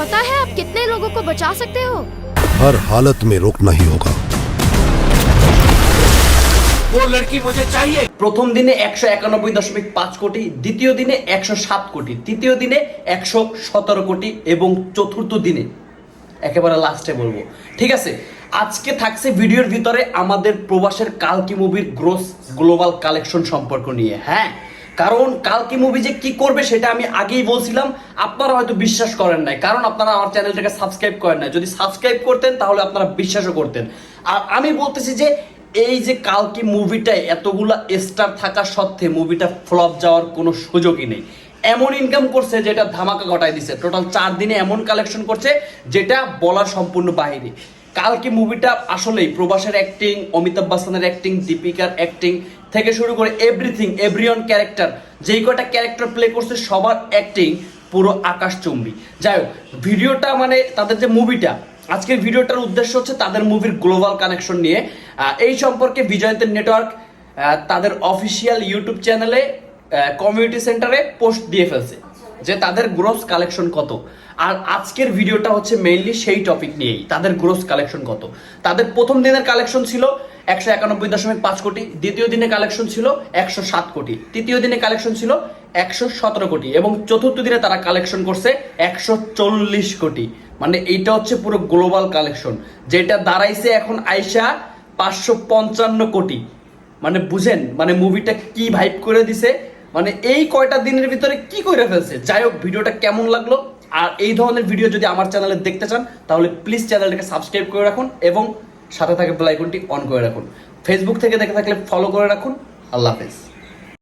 पता है आप कितने लोगों को बचा सकते हो हर हालत में रुकना ही होगा वो लड़की मुझे चाहिए প্রথম দিনে একশো একানব্বই দশমিক পাঁচ কোটি দ্বিতীয় দিনে একশো সাত কোটি তৃতীয় দিনে একশো সতেরো কোটি এবং চতুর্থ দিনে একেবারে লাস্টে বলবো ঠিক আছে আজকে থাকছে ভিডিওর ভিতরে আমাদের প্রবাসের কালকি মুভির গ্রোস গ্লোবাল কালেকশন সম্পর্ক নিয়ে হ্যাঁ কারণ কালকি মুভি যে কি করবে সেটা আমি আগেই বলছিলাম। আপনারা হয়তো বিশ্বাস করেন নাই। কারণ আপনারা আমার চ্যানেলটাকে সাবস্ক্রাইব করেন নাই। যদি সাবস্ক্রাইব করতেন, তাহলে আপনারা বিশ্বাসও করতেন। আর আমি বলতেছি যে, এই যে কালকি মুভিটায় এতগুলা স্টার থাকা সত্ত্বে মুভিটা ফ্লপ যাওয়ার কোনো সুযোগই নেই। এমন ইনকাম করছে যেটা ধামাকা ঘটায় দিছে। টোটাল চার দিনে এমন কালেকশন করছে যেটা বলা সম্পূর্ণ বাহিরে। কালকে মুভিটা আসলেই প্রবাসের অ্যাক্টিং অমিতাভ বচ্চনের অ্যাক্টিং দীপিকার অ্যাক্টিং থেকে শুরু করে এভরিথিং এভরিওয়ান ক্যারেক্টার যেই কটা ক্যারেক্টার প্লে করছে সবার অ্যাক্টিং পুরো আকাশচুম্বী। যাই হোক, ভিডিওটা মানে তাদের যে মুভিটা আজকের ভিডিওটার উদ্দেশ্য হচ্ছে তাদের মুভির গ্লোবাল কানেকশন নিয়ে। এই সম্পর্কে বিজয়ন্তের নেটওয়ার্ক তাদের অফিসিয়াল ইউটিউব চ্যানেলে কমিউনিটি সেন্টারে পোস্ট দিয়ে ফেলছে। যে তাদের গ্রোস কালেকশন কত? আর আজকের ভিডিওটা হচ্ছে মেইনলি সেই টপিক নিয়েই। তাদের গ্রোস কালেকশন কত? তাদের প্রথম দিনের কালেকশন ছিল একশো একানব্বই দশমিক পাঁচ কোটি, দ্বিতীয় দিনে কালেকশন ছিল একশো সাত কোটি, তৃতীয় দিনে কালেকশন ছিল একশো সতেরো কোটি এবং চতুর্থ দিনে তারা কালেকশন করছে একশো চল্লিশ কোটি। মানে এইটা হচ্ছে পুরো গ্লোবাল কালেকশন যেটা দাঁড়াইছে এখন আইসা পাঁচশো পঞ্চান্ন কোটি। মানে বুঝেন মানে মুভিটা কি ভাইব করে দিছে মানে এই কয়টা দিনের ভিতরে কি করে ফেলছে? যাই হোক, ভিডিওটা কেমন লাগল? আর এই ধরনের ভিডিও যদি আমার চ্যানেলে দেখতে চান, তাহলে প্লিজ চ্যানেলটাকে সাবস্ক্রাইব করে রাখুন এবং সাথে থাকে বেল আইকনটি অন করে রাখুন। ফেসবুক থেকে দেখে থাকলে ফলো করে রাখুন। আল্লাহ হাফেজ।